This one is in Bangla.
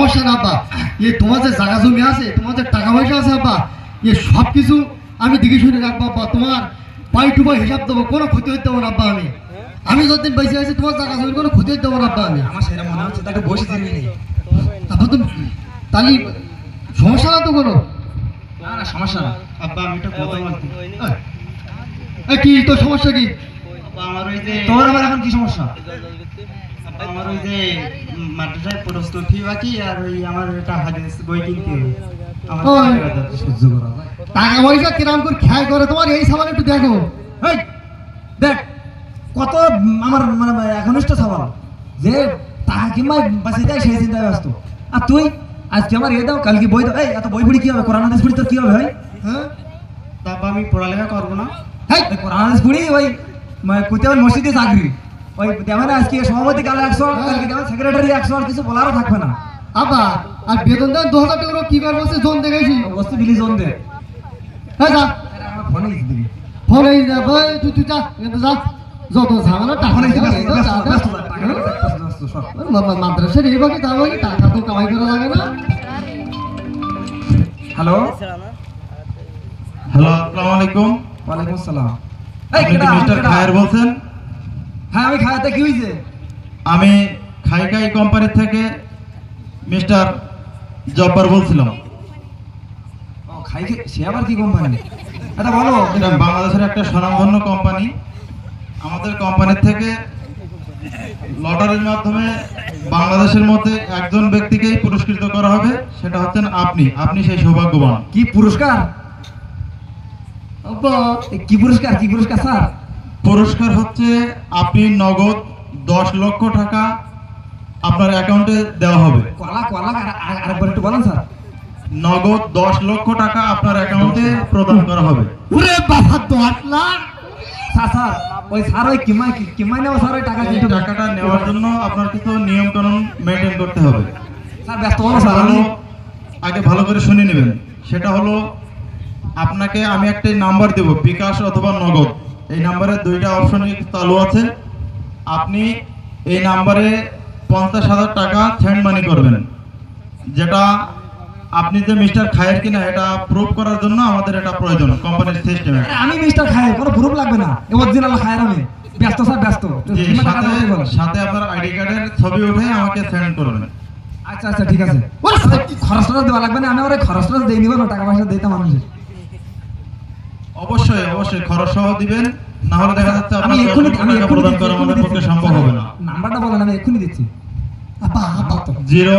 সমস্যা না আব্বা। এ তোমার যে জায়গা জমি আছে তোমার যে টাকা পয়সা আছে আব্বা এ সব কিছু আমি দেখে শুনে রাখব আব্বা। তোমার পাই টু পাই হিসাব দেবো কোনো ক্ষতি হতে দেবো না আব্বা আমি। আমি যতদিন বেঁচে আছি তোমার জায়গা জমির কোনো ক্ষতি হতে দেবো না আব্বা আমি। আমার সেটা মনে হচ্ছে তাকে বসে দিবি নেই তারপর তো তাহলে সমস্যা না তো কোনো? না না সমস্যা না। আব্বা আমি একটা কথা বলছি। কি তোর সমস্যা কি? আব্বা আমার ওই যে তোর আবার এখন কি সমস্যা? আব্বা, আমার ওই যে মাদ্রাসায় প্রশ্ন ফি বাকি আর ওই আমার একটা হাদিস বই কিনতে। টাকা দাও। সহ্য করা যায়। টাকা পয়সা কিরাম করে খেয়াল করে? তোমার এই সামান একটু দেখো। দেখ কত আমার মানে একনিষ্ঠ সবাল যে টাকা কিংবা বাঁচিয়ে দেয় সেই চিন্তায় ব্যস্ত। আর তুই আজকে আমার এ দাও কালকে বই দাও। এই এত বই পড়ি কি হবে? কোরআন হাদিস পড়ি তোর কি হবে ভাই হ্যাঁ? তা আব্বা আমি পড়ালেখা করব না। এই ওই কোরআন হাদিস পড়ি ওই মানে কোথাও মসজিদে চাকরি। ওই দেবে না আজকে সভাপতি কাল একশো কালকে দেবে সেক্রেটারি একশো আর কিছু বলারও থাকবে না। আব্বা আর বেতন দেন দু হাজার টাকা কি করব সে জোন দেখেছি বস্তু বিলি জন দে। হ্যাঁ যা। ফোনে দিবি। ফোন তুই তুই যা যা। যত ঝামেলা টাকা। মাদ্রাসার এই বাকি তা বাকি টাকা তো কামাই করা লাগে না। হ্যালো? হ্যালো আসসালামু আলাইকুম। ওয়ালাইকুম আসসালাম। এই মিস্টার খায়ের বলছেন? হ্যাঁ আমি খায়াতে কি হইছে? আমি খাইকাই কোম্পানি থেকে মিস্টার জব্বার বলছিলাম। ও খাইকে সে আবার কি কোম্পানি? এটা বলো। এটা বাংলাদেশের একটা স্বনামধন্য কোম্পানি। আমাদের কোম্পানি থেকে লটারির মাধ্যমে বাংলাদেশের মধ্যে একজন ব্যক্তিকেই পুরস্কৃত করা হবে সেটা হচ্ছেন আপনি। আপনি সেই সৌভাগ্যবান। কি পুরস্কার? কি পুরস্কার? কি পুরস্কার স্যার? পুরস্কার হচ্ছে আপনি নগদ দশ লক্ষ টাকা আপনার অ্যাকাউন্টে দেওয়া হবে। কলা কলা আর- আর- আরেকবার একটু বলেন স্যার। নগদ দশ লক্ষ টাকা আপনার অ্যাকাউন্টে প্রদান করা হবে। ওরে বাবা দশ লাখ? স্যার স্যার ওই স্যার ওই কিমাই কিমাই নেওয়া স্যার ওই টাকা কিন্তু টাকাটা নেওয়ার জন্য আপনার কিছু নিয়ম কানুন মেনটেন করতে হবে। স্যার ব্যস্ত হলো স্যার আমি আগে ভালো করে শুনে নেবেন। সেটা হলো আপনাকে আমি একটা নাম্বার দেব বিকাশ অথবা নগদ। এই নাম্বারে দুইটা অপশন চালু আছে। আপনি এই নাম্বারে পঞ্চাশ হাজার টাকা সেন্ড মানি করবেন। যেটা আপনি যে মিস্টার খায়ের কিনা এটা প্রুভ করার জন্য আমাদের এটা প্রয়োজন কোম্পানির সিস্টেমে আমি মিস্টার খায়ের কোনো প্রুফ লাগবে না। অরিজিনাল খায়ের আমি। ব্যস্ত স্যার ব্যস্ত। সাথে সাথে আপনার আইডি কার্ডের ছবি উঠে আমাকে সেন্ড করবেন। আচ্ছা আচ্ছা ঠিক আছে। খরচ টরচ দেওয়া লাগবে না? আমি ওরা খরচ টরচ দিয়ে নিব না টাকা পয়সা দিতে মানুষের। অবশ্যই অবশ্যই খরচ সহ দিবেন না হলে দেখা যাচ্ছে আমি এখনি আমি প্রদান করা আমাদের পক্ষে সম্ভব হবে না। নাম্বারটা বলেন আমি এখনি দিচ্ছি। আপা আপা। জিরো